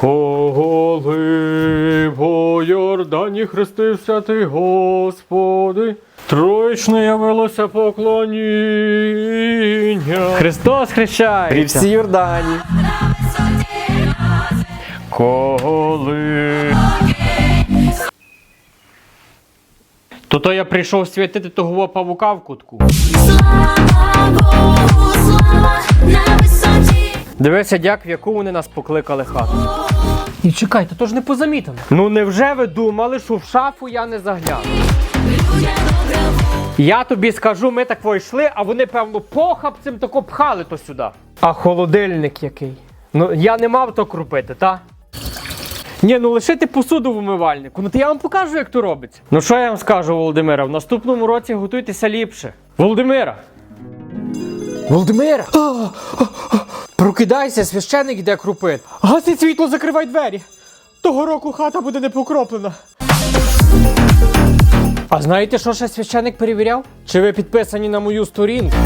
Коли по Йордані хрестився ти, Господи, Троєчне явилося поклоніння. Христос хрещається. При всій Йордані. Коли. То то я прийшов святити того павука в кутку. Дивися, дяк, в яку вони нас покликали хату. І чекайте, то ж не позамітили. Ну невже ви думали, що в шафу я не загляну? Я тобі скажу, ми так йшли, а вони, певно, похапцем тако пхали то сюди. А холодильник який? Ну я не мав то крупити, та? Ні, ну лишити посуду в умивальнику. Ну то я вам покажу, як то робиться. Ну що я вам скажу, Володимира? В наступному році готуйтеся ліпше. Володимира! Володимира! Прокидайся, священик йде крупит. Гаси світло, закривай двері. Того року хата буде не покроплена. А знаєте, що ще священик перевіряв? Чи ви підписані на мою сторінку?